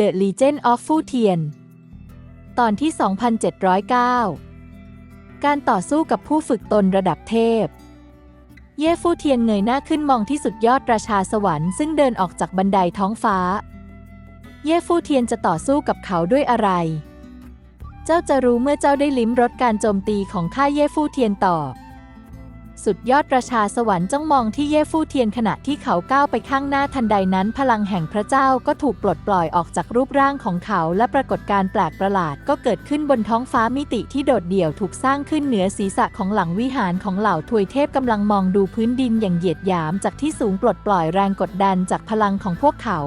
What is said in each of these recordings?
The Legend of Fu Tian ตอนที่ 2709 การต่อสู้กับผู้ฝึกตนระดับเทพ เย่ฟูเทียนเงยหน้าขึ้นมองที่สุดยอดราชาสวรรค์ซึ่งเดินออกจากบันไดท้องฟ้า เย่ฟูเทียนจะต่อสู้กับเขาด้วยอะไร เจ้าจะรู้เมื่อเจ้าได้ลิ้มรสการโจมตีของข้าเย่ฟูเทียนตอบ สุดยอดปราชาสวรรค์จ้องมองที่เย่ฟู่เทียนขณะที่เขาก้าวไปข้างหน้าทันใดนั้น พลังแห่งพระเจ้าก็ถูกปลดปล่อยออกจากรูปร่างของเขา และปรากฏการแปลกประหลาดก็เกิดขึ้นบนท้องฟ้ามิติที่โดดเดี่ยวถูกสร้างขึ้นเหนือศีรษะของหลังวิหารของเหล่าทวยเทพกำลังมองดูพื้นดินอย่างเหยียดหยามจากที่สูงปลดปล่อยแรงกดดันจากพลังของพวกเขา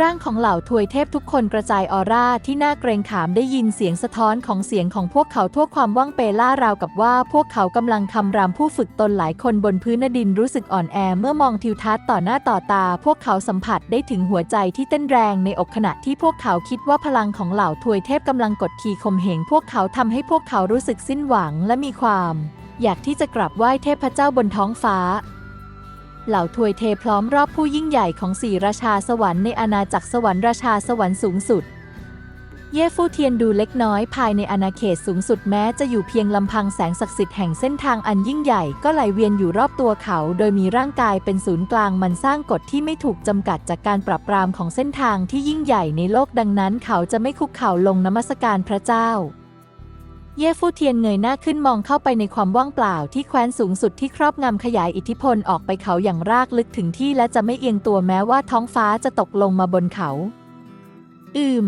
ร่างของเหล่าทวยเทพทุกคนกระจายออร่าที่น่าเกรงขามได้ยินเสียงสะท้อนของเสียงของพวกเขาทั่วความว่างเปล่าราวกับว่าพวกเขากำลังคำรามผู้ฝึกตนหลายคนบนพื้นดินรู้สึกอ่อนแอเมื่อมองทิวทัศน์ต่อหน้าต่อตา พวกเขาสัมผัสได้ถึงหัวใจที่เต้นแรงในอกขณะที่พวกเขาคิดว่าพลังของเหล่าทวยเทพกำลังกดขี่ข่มเหงพวกเขาทำให้พวกเขารู้สึกสิ้นหวังและมีความ อยากที่จะกราบไหว้เทพเจ้าบนท้องฟ้า เหล่าทวยเทพร้อมรอบผู้ยิ่งใหญ่ของสี่ราชาสวรรค์ในอาณาจักรสวรรค์ราชาสวรรค์สูงสุด เย่ฟู่เทียนดูเล็กน้อยภายในอาณาเขตสูงสุดแม้จะอยู่เพียงลำพังแสงศักดิ์สิทธิ์แห่งเส้นทางอันยิ่งใหญ่ก็ไหลเวียนอยู่รอบตัวเขา โดยมีร่างกายเป็นศูนย์กลางมันสร้างกฎที่ไม่ถูกจำกัดจากการปรับปรามของเส้นทางที่ยิ่งใหญ่ในโลกดังนั้น เขาจะไม่คุกเข่าลงนมัสการพระเจ้า เย่ฟู่เทียนเงยหน้าขึ้นมองเข้าไปในความว่างเปล่าที่แคว้นสูงสุดที่ครอบงำขยายอิทธิพลออกไปเขาอย่างรากลึกถึงที่และจะไม่เอียงตัวแม้ว่าท้องฟ้าจะตกลงมาบนเขา อืม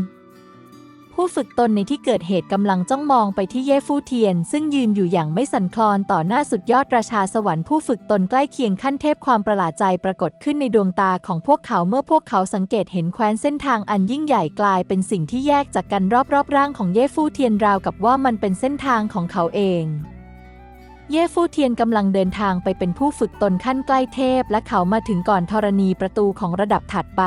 ผู้ฝึกตนในที่เกิดเหตุกำลังจ้องมองไปที่เย่ฟู่เทียน ซึ่งยืนอยู่อย่างไม่สั่นคลอนต่อหน้าสุดยอดราชาสวรรค์ผู้ฝึกตนใกล้เคียงขั้นเทพความประหลาดใจปรากฏขึ้นในดวงตาของพวกเขาเมื่อพวกเขาสังเกตเห็นแคว้นเส้นทางอันยิ่งใหญ่กลายเป็นสิ่งที่แยกจากกันรอบๆร่างของเย่ฟู่เทียนราวกับว่ามันเป็นเส้นทางของเขาเองเย่ฟู่เทียนกำลังเดินทางไปเป็นผู้ฝึกตนขั้นใกล้เทพ และเขามาถึงก่อนธรณีประตูของระดับถัดไป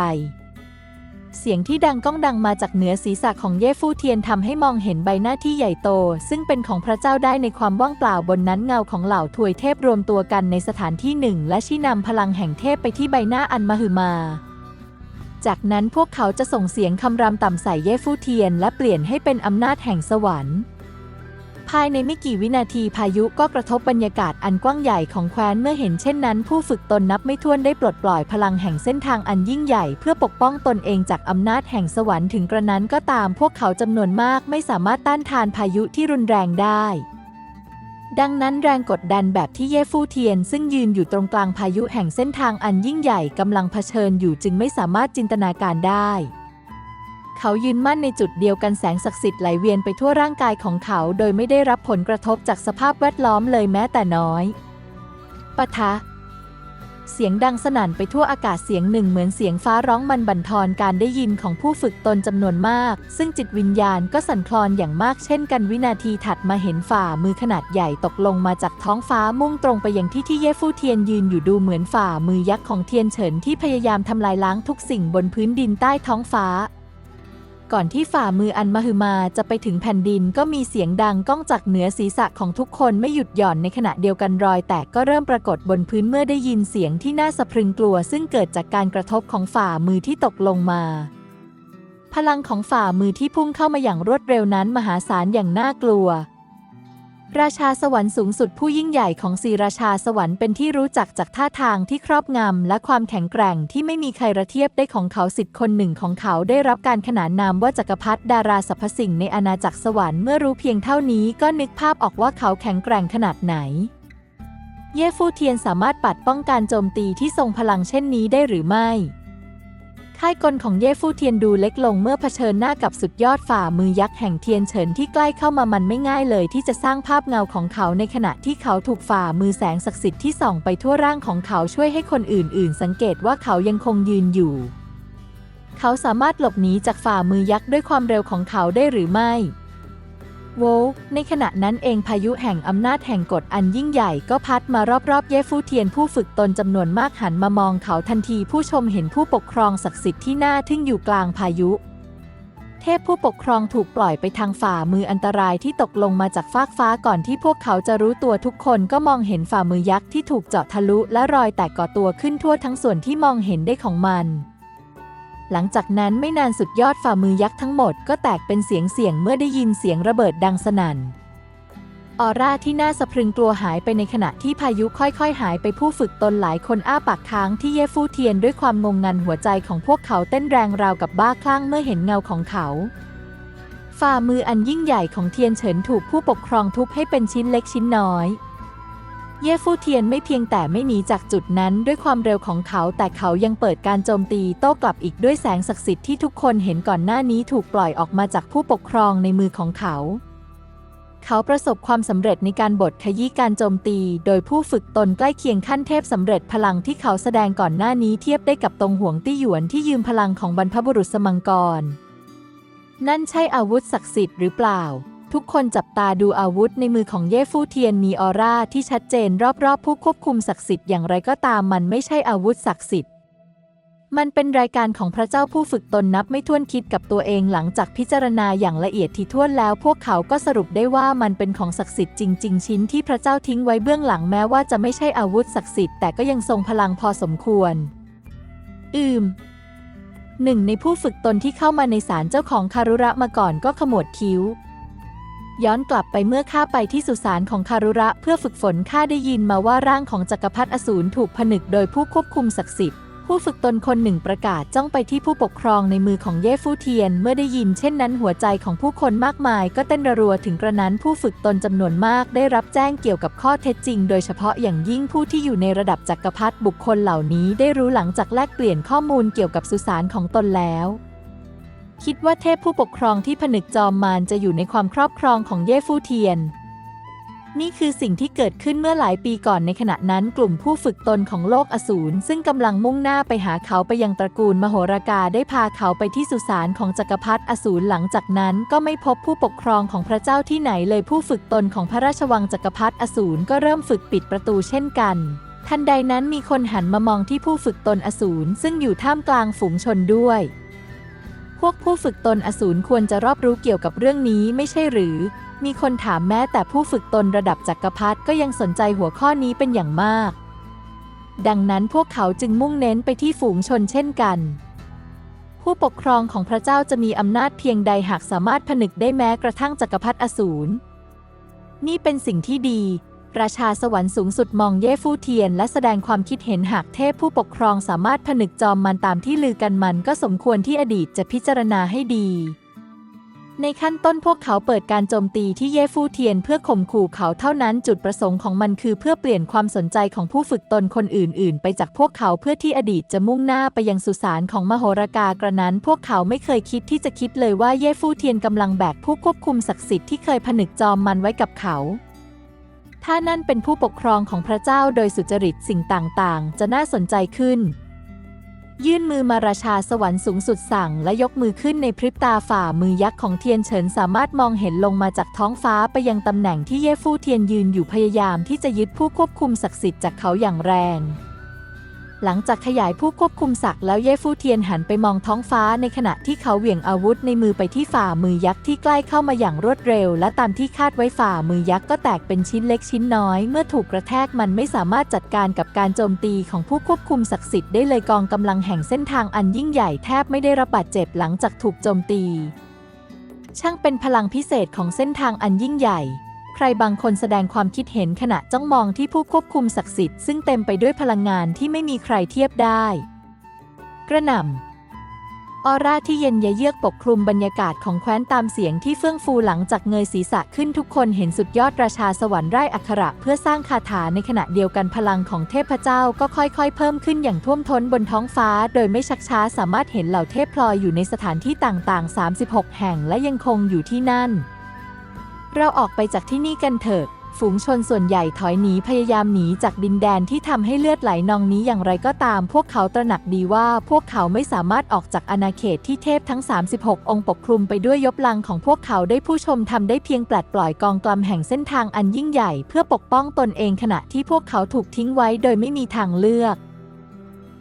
เสียงที่ดังก้องดังมาจากเหนือศีรษะของเย่ฟู่เทียนทำให้มองเห็นใบหน้าที่ใหญ่โต ซึ่งเป็นของพระเจ้าได้ในความว่างเปล่าบนนั้นเงาของเหล่าถวยเทพรวมตัวกันในสถานที่หนึ่ง และชี้นำพลังแห่งเทพไปที่ใบหน้าอันมหึมา จากนั้นพวกเขาจะส่งเสียงคำรามต่ำใส่เย่ฟู่เทียน และเปลี่ยนให้เป็นอำนาจแห่งสวรรค์ ภายในไม่กี่วินาทีพายุก็กระทบบรรยากาศอันกว้างใหญ่ของแคว้นเมื่อเห็นเช่นนั้น ผู้ฝึกตนนับไม่ถ้วนได้ปลดปล่อยพลังแห่งเส้นทางอันยิ่งใหญ่ เพื่อปกป้องตนเองจากอำนาจแห่งสวรรค์ถึงกระนั้นก็ตามพวกเขาจำนวนมากไม่สามารถต้านทานพายุที่รุนแรงได้ดังนั้นแรงกดดันแบบที่เย่ฟูเทียน ซึ่งยืนอยู่ตรงกลางพายุแห่งเส้นทางอันยิ่งใหญ่กำลังเผชิญอยู่จึงไม่สามารถจินตนาการได้ เขายืนมั่นในจุดเดียวกันแสงศักดิ์สิทธิ์ไหลเวียนไปทั่วร่างกายของเขา โดยไม่ได้รับผลกระทบจากสภาพแวดล้อมเลยแม้แต่น้อยปะทะ เสียงดังสนั่นไปทั่วอากาศเสียงหนึ่งเหมือนเสียงฟ้าร้องมันบั่นทอนการได้ยินของผู้ฝึกตนจำนวนมาก ซึ่งจิตวิญญาณก็สั่นคลอนอย่างมากเช่นกันวินาทีถัดมาเห็นฝ่ามือขนาดใหญ่ตกลงมาจากท้องฟ้ามุ่งตรงไปยังที่ที่เย่ฟู่เทียนยืนอยู่ดูเหมือนฝ่ามือยักษ์ของเทียนเฉินที่พยายามทำลายล้างทุกสิ่งบนพื้นดินใต้ท้องฟ้า ก่อนที่ฝ่ามืออันมหึมาจะไปถึงแผ่นดินก็มีเสียงดังก้องจากเหนือศีรษะของทุกคนไม่หยุดหย่อนในขณะเดียวกันรอยแตกก็เริ่มปรากฏบนพื้นเมื่อได้ยินเสียงที่น่าสะพรึงกลัว ซึ่งเกิดจากการกระทบของฝ่ามือที่ตกลงมา พลังของฝ่ามือที่พุ่งเข้ามาอย่างรวดเร็วนั้นมหาศาลอย่างน่ากลัว ราชาสวรรค์สูงสุดผู้ยิ่งใหญ่ของสีราชาสวรรค์เป็นที่รู้จักจากท่าทางที่ครอบงำและความแข็งแกร่งที่ไม่มีใครระเทียบได้ของเขาสิทธิ์คนหนึ่งของเขาได้รับการขนานนามว่าจักรพรรดิดาราสรรพสิ่งในอาณาจักรสวรรค์เมื่อรู้เพียงเท่านี้ก็นึกภาพออกว่าเขาแข็งแกร่งขนาดไหน เย่ฟูเทียนสามารถปัดป้องการโจมตีที่ทรงพลังเช่นนี้ได้หรือไม่ ค่ายกลของเย่ฟู่เทียนดูเล็กลงเมื่อเผชิญหน้ากับสุดยอดฝ่ามือยักษ์แห่งเทียนเฉินที่ใกล้เข้ามามันไม่ง่ายเลย ที่จะสร้างภาพเงาของเขาในขณะที่เขาถูกฝ่ามือแสงศักดิ์สิทธิ์ที่ส่องไปทั่วร่างของเขาช่วยให้คนอื่น ๆ สังเกตว่าเขายังคงยืนอยู่ เขาสามารถหลบหนีจากฝ่ามือยักษ์ด้วยความเร็วของเขาได้หรือไม่ โวลในขณะนั้นเองพายุแห่งอำนาจแห่งกฎอันยิ่งใหญ่ก็พัดมารอบๆ เย่ฟูเทียนผู้ฝึกตนจำนวนมากหันมามองเขาทันทีผู้ชมเห็นผู้ปกครองศักดิ์สิทธิ์ที่หน่าทึ่งอยู่กลางพายุ เทพผู้ปกครองถูกปล่อยไปทางฝ่ามืออันตรายที่ตกลงมาจากฟากฟ้าก่อนที่พวกเขาจะรู้ตัวทุกคนก็มองเห็นฝ่ามือยักษ์ที่ถูกเจาะทะลุและรอยแตกก่อตัวขึ้นทั่วทั้งส่วนที่มองเห็นได้ของมัน หลังจากนั้นไม่นานสุดยอดฝ่ามือยักษ์ทั้งหมดก็แตกเป็นเสียงเสียงเมื่อได้ยินเสียงระเบิดดังสนั่น ออร่าที่น่าสะพรึงกลัวหายไปในขณะที่พายุค่อยๆ หายไปผู้ฝึกตนหลายคนอ้าปากค้างที่เย่ฟู่เทียนด้วยความงงงันหัวใจของพวกเขาเต้นแรงราวกับบ้าคลั่งเมื่อเห็นเงาของเขาฝ่ามืออันยิ่งใหญ่ของเทียนเฉินถูกผู้ปกครองทุบให้เป็นชิ้นเล็กชิ้นน้อย เย่ฟู่เทียนไม่เพียงแต่ไม่หนีจากจุดนั้นด้วยความเร็วของเขา แต่เขายังเปิดการโจมตีโต้กลับอีกด้วยแสงศักดิ์สิทธิ์ที่ทุกคนเห็นก่อนหน้านี้ถูกปล่อยออกมาจากผู้ปกครองในมือของเขา เขาประสบความสำเร็จในการบดขยี้การโจมตี โดยผู้ฝึกตนใกล้เคียงขั้นเทพสำเร็จพลังที่เขาแสดงก่อนหน้านี้เทียบได้กับตรงห่วงตี้หยวนที่ยืมพลังของบรรพบุรุษสมังกร นั่นใช่อาวุธศักดิ์สิทธิ์หรือเปล่า ทุกคนจับตาดูอาวุธในมือของเย่ฟู่เทียนมีออร่าที่ชัดเจนรอบๆ ผู้ควบคุมศักดิ์สิทธิ์อย่างไรก็ตามมันไม่ใช่อาวุธศักดิ์สิทธิ์ มันเป็นรายการของพระเจ้าผู้ฝึกตนนับไม่ถ้วนคิดกับตัวเองหลังจากพิจารณาอย่างละเอียดถี่ถ้วนแล้ว พวกเขาก็สรุปได้ว่ามันเป็นของศักดิ์สิทธิ์จริง ๆ ชิ้นที่พระเจ้าทิ้งไว้เบื้องหลังแม้ว่าจะไม่ใช่อาวุธศักดิ์สิทธิ์แต่ก็ยังทรงพลังพอสมควร อืมหนึ่งในผู้ฝึกตนที่เข้ามาในศาลเจ้าของคารุระมาก่อนก็ขมวดคิ้ว ย้อนกลับไปเมื่อข้าไปที่สุสานของคารุระเพื่อฝึกฝนข้าได้ยินมาว่าร่างของจักรพรรดิอสูรถูกผนึกโดยผู้ควบคุมศักดิ์สิทธิ์ผู้ฝึกตนคนหนึ่งประกาศจ้องไปที่ผู้ปกครองในมือของเย่ฟู่เทียน เมื่อได้ยินเช่นนั้นหัวใจของผู้คนมากมาย ก็เต้นระรัวถึงกระนั้นผู้ฝึกตนจำนวนมากได้รับแจ้งเกี่ยวกับข้อเท็จจริง โดยเฉพาะอย่างยิ่งผู้ที่อยู่ในระดับจักรพรรดิบุคคลเหล่านี้ได้รู้หลังจากแลกเปลี่ยนข้อมูลเกี่ยวกับสุสานของตนแล้ว คิดว่าเทพผู้ปกครองที่ผนึกจอมมารจะอยู่ในความครอบครองของเย่ฟู่เทียน นี่คือสิ่งที่เกิดขึ้นเมื่อหลายปีก่อนในขณะนั้นกลุ่มผู้ฝึกตนของโลกอสูรซึ่งกำลังมุ่งหน้าไปหาเขาไปยังตระกูลมโหรากาได้พาเขาไปที่สุสานของจักรพรรดิอสูรหลังจากนั้นก็ไม่พบผู้ปกครองของพระเจ้าที่ไหนเลยผู้ฝึกตนของพระราชวังจักรพรรดิอสูรก็เริ่มฝึกปิดประตูเช่นกันทันใดนั้นมีคนหันมามองที่ผู้ฝึกตนอสูรซึ่งอยู่ท่ามกลางฝูงชนด้วย พวกผู้ฝึกตนอสูรควรจะรอบรู้เกี่ยวกับเรื่องนี้ไม่ใช่หรือ มีคนถามแม้แต่ผู้ฝึกตนระดับจักรพรรดิก็ยังสนใจหัวข้อนี้เป็นอย่างมาก ดังนั้นพวกเขาจึงมุ่งเน้นไปที่ฝูงชนเช่นกัน ผู้ปกครองของพระเจ้าจะมีอำนาจเพียงใดหากสามารถผนึกได้แม้กระทั่งจักรพรรดิอสูร นี่เป็นสิ่งที่ดี ราชาสวรรค์สูงสุดมองเย่ฟู่เทียน และแสดงความคิดเห็นหากเทพผู้ปกครองสามารถผนึกจอมมันตามที่ลือกันมันก็สมควรที่อดีตจะพิจารณาให้ดีในขั้นต้นพวกเขาเปิดการโจมตีที่เย่ฟู่เทียนเพื่อข่มขู่เขาเท่านั้นจุดประสงค์ของมันคือเพื่อเปลี่ยนความสนใจของผู้ฝึกตนคนอื่น ๆ ไปจากพวกเขาเพื่อที่อดีตจะมุ่งหน้าไปยังสุสานของมโหรากากระนั้น พวกเขาไม่เคยคิดที่จะคิดเลยว่าเย่ฟู่เทียนกำลังแบกผู้ควบคุมศักดิ์สิทธิ์ที่เคยผนึกจอมมันไว้กับเขา ถ้านั่นเป็นผู้ปกครองของพระเจ้าโดยสุจริตสิ่งต่างๆ จะน่าสนใจขึ้น ยื่นมือมาราชาสวรรค์สูงสุดสั่งและยกมือขึ้นในพริบตาฝ่ามือยักษ์ของเทียนเฉินสามารถมองเห็นลงมาจากท้องฟ้าไปยังตำแหน่งที่เย่ฟู่เทียนยืนอยู่พยายามที่จะยึดผู้ควบคุมศักดิ์สิทธิ์จากเขาอย่างแรง หลังจากขยายผู้ควบคุมศักดิ์แล้วเย่ฟู่เทียนหันไปมองท้องฟ้าในขณะที่เขาเหวี่ยงอาวุธในมือไปที่ฝ่ามือยักษ์ที่ใกล้เข้ามาอย่างรวดเร็ว และตามที่คาดไว้ฝ่ามือยักษ์ก็แตกเป็นชิ้นเล็กชิ้นน้อย เมื่อถูกกระแทกมันไม่สามารถจัดการกับการโจมตีของผู้ควบคุมศักดิ์สิทธิ์ได้เลยกองกำลังแห่งเส้นทางอันยิ่งใหญ่แทบไม่ได้รับบาดเจ็บหลังจากถูกโจมตี ช่างเป็นพลังพิเศษของเส้นทางอันยิ่งใหญ่ ใครบางคนแสดงความคิดเห็นขณะจ้องมองที่ผู้ควบคุมศักดิ์สิทธิ์ซึ่งเต็มไปด้วยพลังงานที่ไม่มีใครเทียบได้ กระหน่ำออร่าที่เย็นยะเยือกปกคลุมบรรยากาศของแคว้นตามเสียงที่เฟื่องฟูหลังจากเงยศีรษะขึ้นทุกคนเห็นสุดยอดราชาสวรรค์ไร่อักขระเพื่อสร้างคาถาในขณะเดียวกันพลังของเทพเจ้าก็ค่อยๆ เพิ่มขึ้นอย่างท่วมท้นบนท้องฟ้า โดยไม่ชักช้าสามารถเห็นเหล่าเทพพลอยอยู่ในสถานที่ต่างๆ 36 แห่งและยังคงอยู่ที่นั่น เราออกไปจากที่นี่กันเถอะ ฝูงชนส่วนใหญ่ถอยหนีพยายามหนีจากดินแดนที่ทำให้เลือดไหลนองนี้อย่างไรก็ตาม พวกเขาตระหนักดีว่าพวกเขาไม่สามารถออกจากอาณาเขตที่เทพทั้ง 36 องค์ปกคลุมไปด้วยยบลังของพวกเขาได้ผู้ชมทำได้เพียงปลัดปล่อยกองกลำแห่งเส้นทางอันยิ่งใหญ่ เพื่อปกป้องตนเองขณะที่พวกเขาถูกทิ้งไว้โดยไม่มีทางเลือก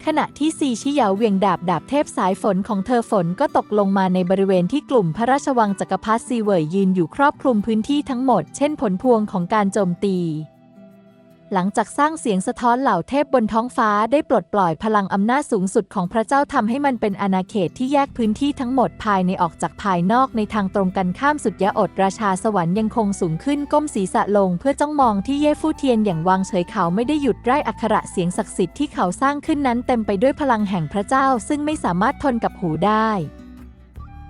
ขณะที่ซีชิเหยาเวียงดาบดาบเทพสายฝนของเธอฝนก็ตกลงมาในบริเวณที่กลุ่มพระราชวังจักรพรรดิซีเวยยืนอยู่ครอบคลุมพื้นที่ทั้งหมด เช่นผลพวงของการโจมตี หลังจากสร้างเสียงสะท้อนเหล่าเทพบนท้องฟ้าได้ปลดปล่อยพลังอำนาจสูงสุดของพระเจ้าทำให้มันเป็นอาณาเขตที่แยกพื้นที่ทั้งหมดภายในออกจากภายนอกในทางตรงกันข้ามสุดยอดราชาสวรรค์ยังคงสูงขึ้นก้มศีรษะลง เพื่อจ้องมองที่เย่ฟู่เทียนอย่างวางเฉยเขาไม่ได้หยุดไร้อักขระเสียงศักดิ์สิทธิ์ที่เขาสร้างขึ้นนั้นเต็มไปด้วยพลังแห่งพระเจ้า ซึ่งไม่สามารถทนกับหูได้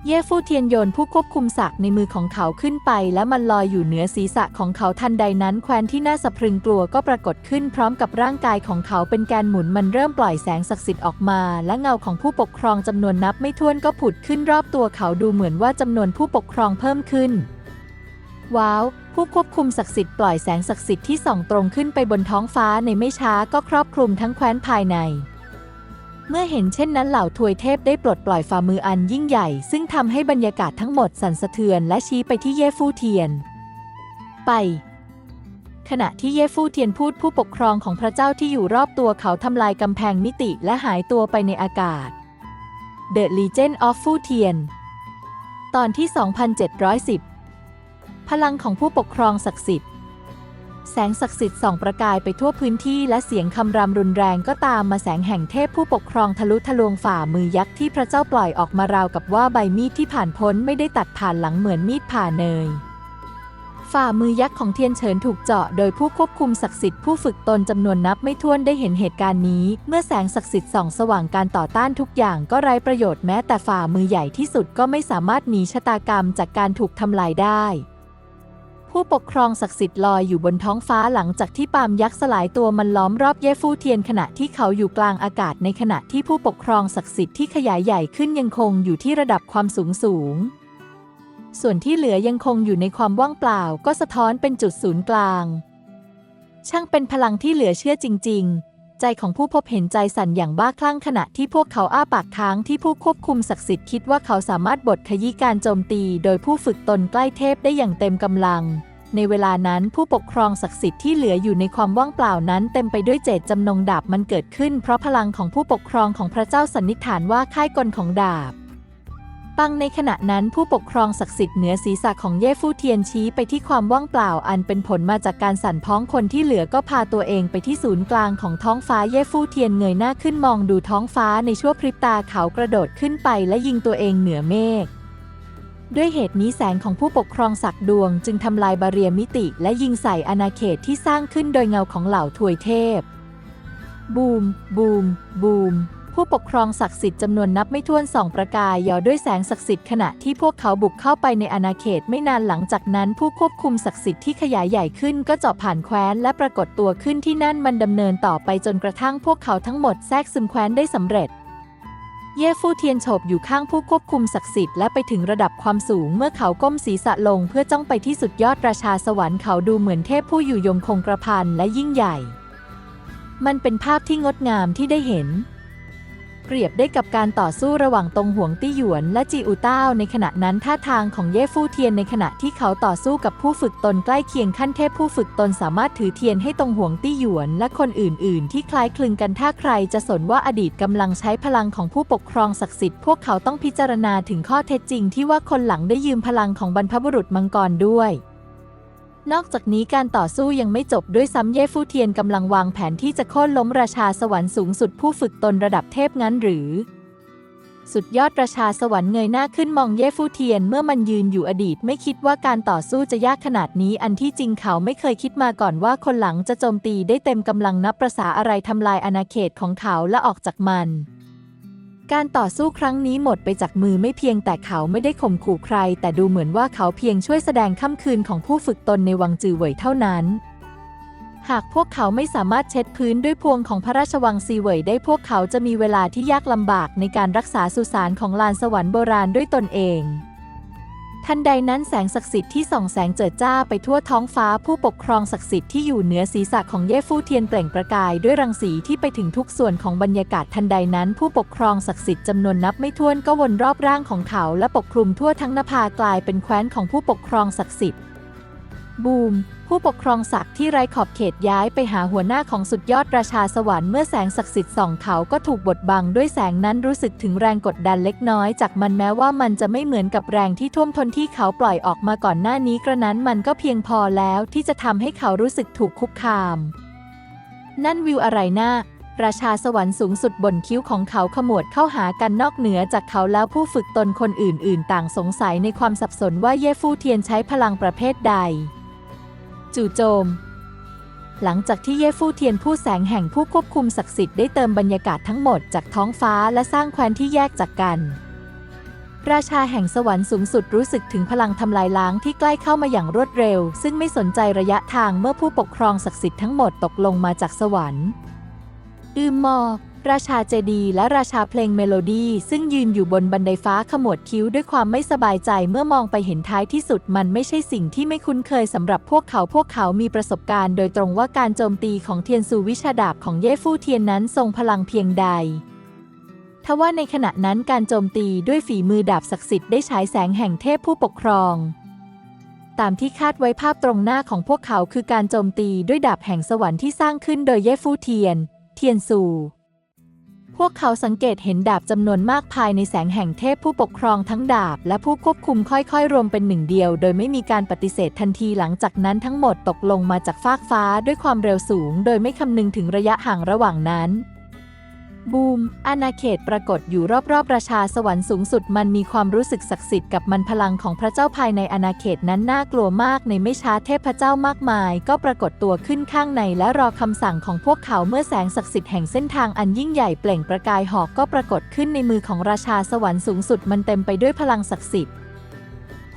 เย่ฟู่เทียนโยนผู้ควบคุมศักดิ์ในมือของเขาขึ้นไป และมันลอยอยู่เหนือศีรษะของเขาทันใดนั้น แคว้นที่น่าสะพรึงกลัวก็ปรากฏขึ้นพร้อมกับร่างกายของเขาเป็นแกนหมุนมันเริ่มปล่อยแสงศักดิ์สิทธิ์ออกมา และเงาของผู้ปกครองจำนวนนับไม่ถ้วนก็ผุดขึ้นรอบตัวเขาดูเหมือนว่าจำนวนผู้ปกครองเพิ่มขึ้น ว้าว ผู้ควบคุมศักดิ์สิทธิ์ปล่อยแสงศักดิ์สิทธิ์ที่ส่องตรงขึ้นไปบนท้องฟ้าในไม่ช้าก็ครอบคลุมทั้งแคว้นภายใน เมื่อเห็นเช่นนั้นเหล่าทวยเทพได้ปลดปล่อยฝ่ามืออันยิ่งใหญ่ ซึ่งทำให้บรรยากาศทั้งหมดสั่นสะเทือนและชี้ไปที่เย่ฟู่เทียน ไป ขณะที่เย่ฟู่เทียนพูดผู้ปกครองของพระเจ้าที่อยู่รอบตัวเขาทำลายกำแพงมิติและหายตัวไปในอากาศ The Legend of ฟู่เทียน ตอนที่ 2710 พลังของผู้ปกครองศักดิ์สิทธิ์ แสงศักดิ์สิทธิ์ส่องประกายไปทั่วพื้นที่และเสียงคำรำรุนแรงก็ตามมาแสงแห่งเทพผู้ปกครองทะลุทะลวงฝ่ามือยักษ์ที่พระเจ้าปล่อยออกมาราวกับว่าใบมีดที่ผ่านพ้นไม่ได้ตัดผ่านหลังเหมือนมีดผ่าเนย ฝ่ามือยักษ์ของเทียนเฉินถูกเจาะโดยผู้ควบคุมศักดิ์สิทธิ์ผู้ฝึกตนจำนวนนับไม่ถ้วนได้เห็นเหตุการณ์นี้ เมื่อแสงศักดิ์สิทธิ์ส่องสว่างการต่อต้านทุกอย่างก็ไร้ประโยชน์แม้แต่ฝ่ามือใหญ่ที่สุดก็ไม่สามารถหนีชะตากรรมจากการถูกทำลายได้ ผู้ปกครองศักดิ์สิทธิ์ลอยอยู่บนท้องฟ้าหลังจากที่ปามยักษ์สลายตัวมันล้อมรอบเย่ฟู่เทียนขณะที่เขาอยู่กลางอากาศในขณะที่ผู้ปกครองศักดิ์สิทธิ์ที่ขยายใหญ่ขึ้นยังคงอยู่ที่ระดับความสูงสูง ส่วนที่เหลือยังคงอยู่ในความว่างเปล่าก็สะท้อนเป็นจุดศูนย์กลาง ช่างเป็นพลังที่เหลือเชื่อจริง ๆ ใจของผู้พบเห็นใจสั่นอย่างบ้าคลั่งขณะที่พวกเขาอ้าปากค้างที่ผู้ควบคุมศักดิ์สิทธิ์คิดว่าเขาสามารถบดขยี้การโจมตี โดยผู้ฝึกตนใกล้เทพได้อย่างเต็มกำลัง ในเวลานั้นผู้ปกครองศักดิ์สิทธิ์ที่เหลืออยู่ในความว่างเปล่านั้น เต็มไปด้วยเจตจำนงดาบมันเกิดขึ้น เพราะพลังของผู้ปกครองของพระเจ้าสันนิษฐานว่าค่ายกลของดาบ ปังในขณะนั้นผู้ปกครองศักดิ์สิทธิ์เหนือศีรษะของเย่ฟู่เทียนชี้ไปที่ความว่างเปล่าอันเป็นผลมาจากการสั่นพ้องคนที่เหลือก็พาตัวเองไปที่ศูนย์กลางของท้องฟ้าเย่ฟู่เทียนเงยหน้าขึ้นมองดูท้องฟ้าในชั่วพริบตาเขากระโดดขึ้นไปและยิงตัวเองเหนือเมฆด้วยเหตุนี้แสงของผู้ปกครองศักดวง จึงทำลายบาเรียมิติ และยิงใส่อาณาเขตที่สร้างขึ้นโดยเงาของเหล่าทวยเทพ บูม บูม บูม ผู้ปกครองศักดิ์สิทธิ์จำนวนนับไม่ถ้วนสองประกายย่อด้วยแสงศักดิ์สิทธิ์ขณะที่พวกเขาบุกเข้าไปในอาณาเขตไม่นานหลังจากนั้น ผู้ควบคุมศักดิ์สิทธิ์ที่ขยายใหญ่ขึ้นก็เจาะผ่านแคว้น และปรากฏตัวขึ้นที่นั่นมันดำเนินต่อไปจนกระทั่งพวกเขาทั้งหมดแทรกซึมแคว้นได้สำเร็จ เย่ฟู่เทียนโฉบอยู่ข้างผู้ควบคุมศักดิ์สิทธิ์และไปถึงระดับความสูงเมื่อเขาก้มศีรษะลงเพื่อจ้องไปที่สุดยอดราชาสวรรค์เขาดูเหมือนเทพผู้อยู่ยงคงกระพันและยิ่งใหญ่ มันเป็นภาพที่งดงามที่ได้เห็น เปรียบได้กับการต่อสู้ระหว่างตงหวงตี้หยวนและจีอูต้าในขณะนั้นท่าทางของเย่ฟู่เทียนในขณะที่เขาต่อสู้กับผู้ฝึกตนใกล้เคียงขั้นเทพผู้ฝึกตนสามารถถือเทียนให้ตงหวงตี้หยวนและคนอื่น ๆ ที่คล้ายคลึงกันถ้าใครจะสนว่าอดีตกำลังใช้พลังของผู้ปกครองศักดิ์สิทธิ์พวกเขาต้องพิจารณาถึงข้อเท็จจริงที่ว่าคนหลังได้ยืมพลังของบรรพบุรุษมังกรด้วย นอกจากนี้การต่อสู้ยังไม่จบด้วยซ้ำเย่ฟู่เทียนกำลังวางแผนที่จะโค่นล้มราชาสวรรค์สูงสุดผู้ฝึกตนระดับเทพงั้นหรือ สุดยอดราชาสวรรค์เงยหน้าขึ้นมองเย่ฟู่เทียนเมื่อมันยืนอยู่อดีตไม่คิดว่าการต่อสู้จะยากขนาดนี้ อันที่จริงเขาไม่เคยคิดมาก่อนว่าคนหลังจะโจมตีได้เต็มกำลังนับประษาอะไรทำลายอาณาเขตของเขาและออกจากมัน การต่อสู้ครั้งนี้หมดไปจากมือไม่เพียงแต่เขาไม่ได้ข่มขู่ใคร แต่ดูเหมือนว่าเขาเพียงช่วยแสดงค่ำคืนของผู้ฝึกตนในวังจือเหวยเท่านั้น หากพวกเขาไม่สามารถเช็ดพื้นด้วยพวงของพระราชวังซีเหวยได้พวกเขาจะมีเวลาที่ยากลำบากในการรักษาสุสานของลานสวรรค์โบราณด้วยตนเอง ทันใดนั้นแสงศักดิ์สิทธิ์ที่ส่องแสงเจิดจ้าไปทั่วท้องฟ้าผู้ปกครองศักดิ์สิทธิ์ที่อยู่เหนือศีรษะของเย่ฟู่เทียนเปล่งประกายด้วยรังสีที่ไปถึงทุกส่วนของบรรยากาศทันใดนั้น ผู้ปกครองศักดิ์สิทธิ์จำนวนนับไม่ถ้วนก็วนรอบร่างของเขา และปกคลุมทั่วทั้งนภากลายเป็นแคว้นของผู้ปกครองศักดิ์สิทธิ์บูม ผู้ปกครองศักดิ์ที่ไร้ขอบเขตย้ายไปหาหัวหน้าของสุดยอดราชาสวรรค์เมื่อแสงศักดิ์สิทธิ์ส่องเขาก็ถูกบดบังด้วยแสงนั้นรู้สึกถึงแรงกดดันเล็กน้อยจากมันแม้ว่ามันจะไม่เหมือนกับแรงที่ท่วมท้นที่เขาปล่อยออกมาก่อนหน้านี้กระนั้นมันก็เพียงพอแล้วที่จะทำให้เขารู้สึกถูกคุกคาม นั่นวิวอะไรนะราชาสวรรค์สูงสุดบนคิ้วของเขาขมวดเข้าหากันนอกเหนือจากเขาแล้วผู้ฝึกตนคนอื่น ๆ ต่างสงสัยในความสับสนว่าเย่ฟู่เทียนใช้พลังประเภทใด จู่โจม หลังจากที่เย่ฟู่เทียนผู้แสงแห่งผู้ควบคุมศักดิ์สิทธิ์ได้เติมบรรยากาศทั้งหมดจากท้องฟ้าและสร้างแคว้นที่แยกจากกัน ราชาแห่งสวรรค์สูงสุดรู้สึกถึงพลังทำลายล้างที่ใกล้เข้ามาอย่างรวดเร็ว ซึ่งไม่สนใจระยะทางเมื่อผู้ปกครองศักดิ์สิทธิ์ทั้งหมดตกลงมาจากสวรรค์อืมมอ ราชาเจดีและราชาเพลงเมโลดี้ซึ่งยืนอยู่บนบันไดฟ้าขมวดคิ้วด้วยความไม่สบายใจเมื่อมองไปเห็นท้ายที่สุดมันไม่ใช่สิ่งที่ไม่คุ้นเคยสำหรับพวกเขาพวกเขามีประสบการณ์โดยตรงว่าการโจมตีของเทียนซูวิชาดาบของเย่ฟู่เทียนนั้นทรงพลังเพียงใดทว่าในขณะนั้นการโจมตีด้วยฝีมือดาบศักดิ์สิทธิ์ได้ฉายแสงแห่งเทพผู้ปกครอง ตามที่คาดไว้ภาพตรงหน้าของพวกเขาคือการโจมตีด้วยดาบแห่งสวรรค์ที่สร้างขึ้นโดยเย่ฟู่เทียน เทียนซู พวกเขาสังเกตเห็นดาบจำนวนมากภายในแสงแห่งเทพผู้ปกครองทั้งดาบ และผู้ควบคุมค่อยๆ รวมเป็นหนึ่งเดียว โดยไม่มีการปฏิเสธทันทีหลังจากนั้นทั้งหมดตกลงมาจากฟากฟ้าด้วยความเร็วสูง โดยไม่คำนึงถึงระยะห่างระหว่างนั้น บูม อาณาเขตปรากฏอยู่รอบๆ ปราชาสวรรค์สูงสุด มันมีความรู้สึกศักดิ์สิทธิ์กับมันพลังของพระเจ้าภายในอาณาเขตนั้นน่ากลัวมาก ในไม่ช้าเทพเจ้ามากมาย ก็ปรากฏตัวขึ้นข้างในและรอคำสั่งของพวกเขาเมื่อแสงศักดิ์สิทธิ์แห่งเส้นทางอันยิ่งใหญ่เปล่งประกายหอกก็ปรากฏขึ้นในมือของราชาสวรรค์สูงสุด มันเต็มไปด้วยพลังศักดิ์สิทธิ์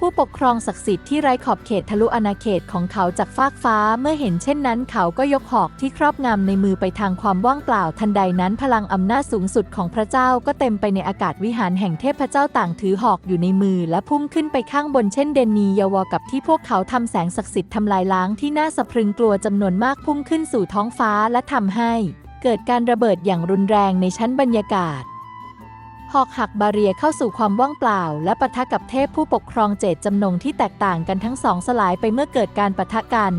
ผู้ปกครองศักดิ์สิทธิ์ที่ไร้ขอบเขตทะลุอาณาเขตของเขาจากฟากฟ้าเมื่อเห็นเช่นนั้นเขาก็ยกหอกที่ครอบงำในมือไปทางความว่างเปล่าทันใดนั้นพลังอำนาจสูงสุดของพระเจ้าก็เต็มไปในอากาศวิหารแห่งเทพเจ้าต่างถือหอกอยู่ในมือและพุ่งขึ้นไปข้างบนเช่นเดนนียาวอกับที่พวกเขาทำแสงศักดิ์สิทธิ์ทำลายล้างที่น่าสะพรึงกลัวจำนวนมากพุ่งขึ้นสู่ท้องฟ้าและทำให้ เกิดการระเบิดอย่างรุนแรงในชั้นบรรยากาศ หอกหักบาเรียเข้าสู่ความว่างเปล่า และปะทะกับเทพผู้ปกครองเจตจำนงที่แตกต่างกันทั้งสองสลายไปเมื่อเกิดการปะทะกัน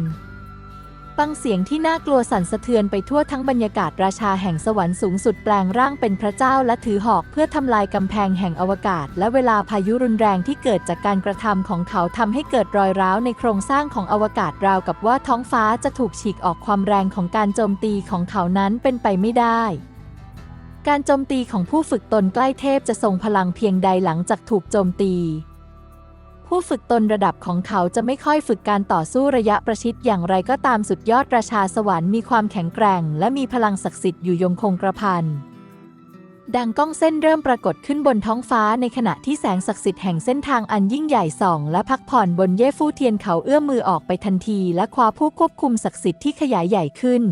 ฟังเสียงที่น่ากลัวสั่นสะเทือนไปทั่วทั้งบรรยากาศราชาแห่งสวรรค์สูงสุดแปลงร่างเป็นพระเจ้าและถือหอกเพื่อทำลายกำแพงแห่งอวกาศ และเวลาพายุรุนแรงที่เกิดจากการกระทำของเขาทำให้เกิดรอยร้าวในโครงสร้างของอวกาศราวกับว่าท้องฟ้าจะถูกฉีกออกความแรงของการโจมตีของเขานั้นเป็นไปไม่ได้ การโจมตีของผู้ฝึกตนใกล้เทพจะทรงพลังเพียงใดหลังจากถูกโจมตี ผู้ฝึกตนระดับของเขาจะไม่ค่อยฝึกการต่อสู้ระยะประชิดอย่างไรก็ตามสุดยอดราชาสวรรค์มีความแข็งแกร่ง และมีพลังศักดิ์สิทธิ์อยู่ยงคงกระพันดังก้องเส้นเริ่มปรากฏขึ้นบนท้องฟ้าในขณะที่แสงศักดิ์สิทธิ์แห่งเส้นทางอันยิ่งใหญ่ส่อง และพักผ่อนบนเย่ฟู่เทียนเขาเอื้อมมือออกไปทันที และคว้าผู้ควบคุมศักดิ์สิทธิ์ที่ขยายใหญ่ขึ้น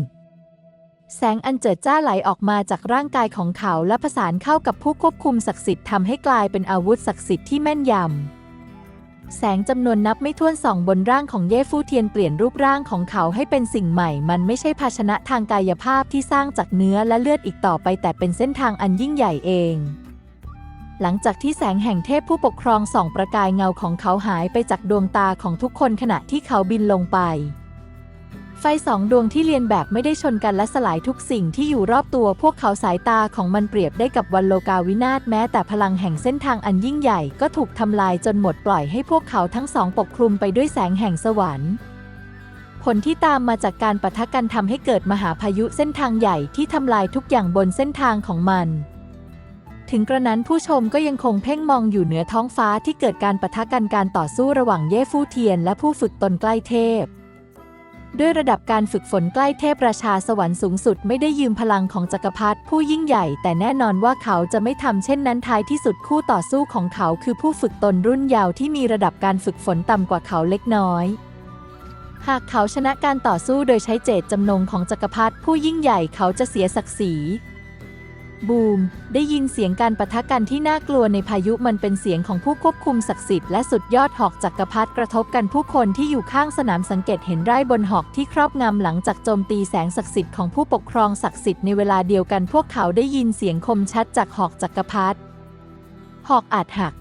แสงอันเจิดจ้าไหลออกมาจากร่างกายของเขาและผสานเข้ากับผู้ควบคุมศักดิ์สิทธิ์ทำให้กลายเป็นอาวุธศักดิ์สิทธิ์ที่แม่นยำ แสงจำนวนนับไม่ถ้วนส่องบนร่างของเย่ฟู่เทียนเปลี่ยนรูปร่างของเขาให้เป็นสิ่งใหม่ มันไม่ใช่ภาชนะทางกายภาพที่สร้างจากเนื้อและเลือดอีกต่อไป แต่เป็นเส้นทางอันยิ่งใหญ่เอง หลังจากที่แสงแห่งเทพผู้ปกครองส่องประกายเงาของเขาหายไปจากดวงตาของทุกคนขณะที่เขาบินลงไป ไฟสองดวงที่เรียนแบบไม่ได้ชนกันและสลายทุกสิ่งที่อยู่รอบตัวพวกเขาสายตาของมันเปรียบได้กับวันโลกาวินาศแม้แต่พลังแห่งเส้นทางอันยิ่งใหญ่ก็ถูกทำลายจนหมดปล่อยให้พวกเขาทั้งสองปกคลุมไปด้วยแสงแห่งสวรรค์ ผลที่ตามมาจากการปะทะกันทำให้เกิดมหาพายุเส้นทางใหญ่ที่ทำลายทุกอย่างบนเส้นทางของมันถึงกระนั้นผู้ชมก็ยังคงเพ่งมองอยู่เหนือท้องฟ้าที่เกิดการปะทะกันการต่อสู้ระหว่างเย่ฟู่เทียนและผู้ฝึกตนใกล้เทพ ด้วยระดับการฝึกฝนใกล้เทพราชาสวรรค์สูงสุดไม่ได้ยืมพลังของจักรพรรดิผู้ยิ่งใหญ่ แต่แน่นอนว่าเขาจะไม่ทำเช่นนั้นท้ายที่สุดคู่ต่อสู้ของเขาคือผู้ฝึกตนรุ่นเยาว์ที่มีระดับการฝึกฝนต่ำกว่าเขาเล็กน้อยหากเขาชนะการต่อสู้โดยใช้เจตจำนงของจักรพรรดิผู้ยิ่งใหญ่เขาจะเสียศักดิ์ศรี บูม ได้ยินเสียงการปะทะกันที่น่ากลัวในพายุมันเป็นเสียงของผู้ควบคุมศักดิ์สิทธิ์และสุดยอดหอกจักรพรรดิกระทบกันผู้คนที่อยู่ข้างสนามสังเกตเห็นไร่บนหอกที่ครอบงำหลังจากโจมตีแสงศักดิ์สิทธิ์ของผู้ปกครองศักดิ์สิทธิ์ในเวลาเดียวกันพวกเขาได้ยินเสียงคมชัดจากหอกจักรพรรดิหอกอาจหัก